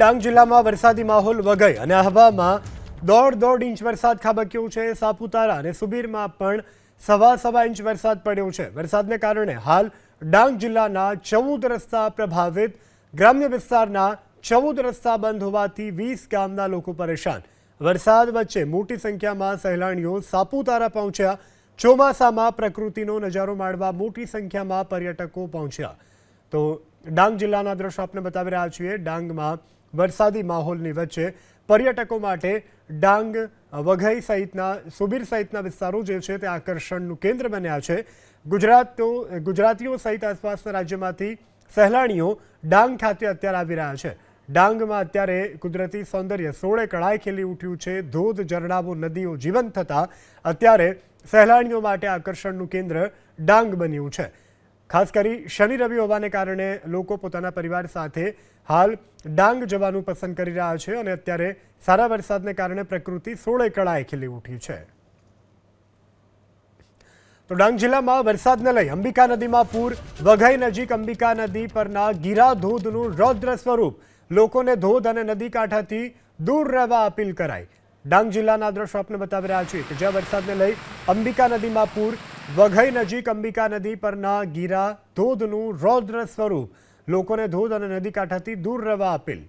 ડાંગ જિલ્લામાં વરસાદી માહોલ વગઈ અને આહવામાં દોઢ દોઢ ઇંચ વરસાદ ખાબક્યો છે સાપુતારા અને સુબીરમાં પણ સવા સવા ઇંચ વરસાદ પડ્યો છે. વરસાદને કારણે હાલ ડાંગ જિલ્લાના ચૌદ રસ્તા પ્રભાવિત, ગ્રામ્ય વિસ્તારના ચૌદ રસ્તા બંધ હોવાથી વીસ ગામના લોકો પરેશાન. વરસાદ વચ્ચે મોટી સંખ્યામાં સહેલાણીઓ સાપુતારા પહોંચ્યા. ચોમાસામાં પ્રકૃતિનો નજારો માણવા મોટી સંખ્યામાં પર્યટકો પહોંચ્યા. તો ડાંગ જિલ્લાના દ્રશ્યો આપને બતાવી રહ્યા છીએ. ડાંગમાં વરસાદી માહોલની વચ્ચે પર્યટકો માટે ડાંગ, વઘઈ સહિતના, સુબીર સહિતના વિસ્તારો જે છે તે આકર્ષણનું કેન્દ્ર બન્યા છે. ગુજરાતો, ગુજરાતીઓ સહિત આસપાસના રાજ્યમાંથી સહેલાણીઓ ડાંગ ખાતે અત્યારે આવી રહ્યા છે. ડાંગમાં અત્યારે કુદરતી સૌંદર્ય, સોળે કળાએ ખીલી ઉઠ્યું છે. ધોધ, ઝરણાઓ, નદીઓ જીવંત થતાં અત્યારે સહેલાણીઓ માટે આકર્ષણનું કેન્દ્ર ડાંગ બન્યું છે. ખાસ કરી શનિ રવિ હોવાને કારણે લોકો પોતાના પરિવાર સાથે હાલ ડાંગ જવાનું પસંદ કરી રહ્યા છે અને અત્યારે સારા વરસાદને કારણે પ્રકૃતિ સોળે કળાએ ખીલી ઉઠી છે. તો ડાંગ જિલ્લામાં વરસાદને લઈ અંબિકા નદીમાં પૂર, વઘઈ નજીક અંબિકા નદી પરના ગીરા ધોધનું રૌદ્ર સ્વરૂપ. લોકોને ધોધ અને નદી કાંઠાથી દૂર રહેવા અપીલ કરાઈ. ડાંગ જિલ્લાના દ્રશ્યો આપને બતાવી રહ્યા છીએ કે જ્યાં વરસાદને લઈ અંબિકા નદીમાં પૂર વઘઈ નજીક અંબિકા નદી પરના ગીરા ધોધનું રૌદ્ર સ્વરૂપ. લોકોને ધોધ અને નદી કાંઠાથી દૂર રહેવા અપીલ.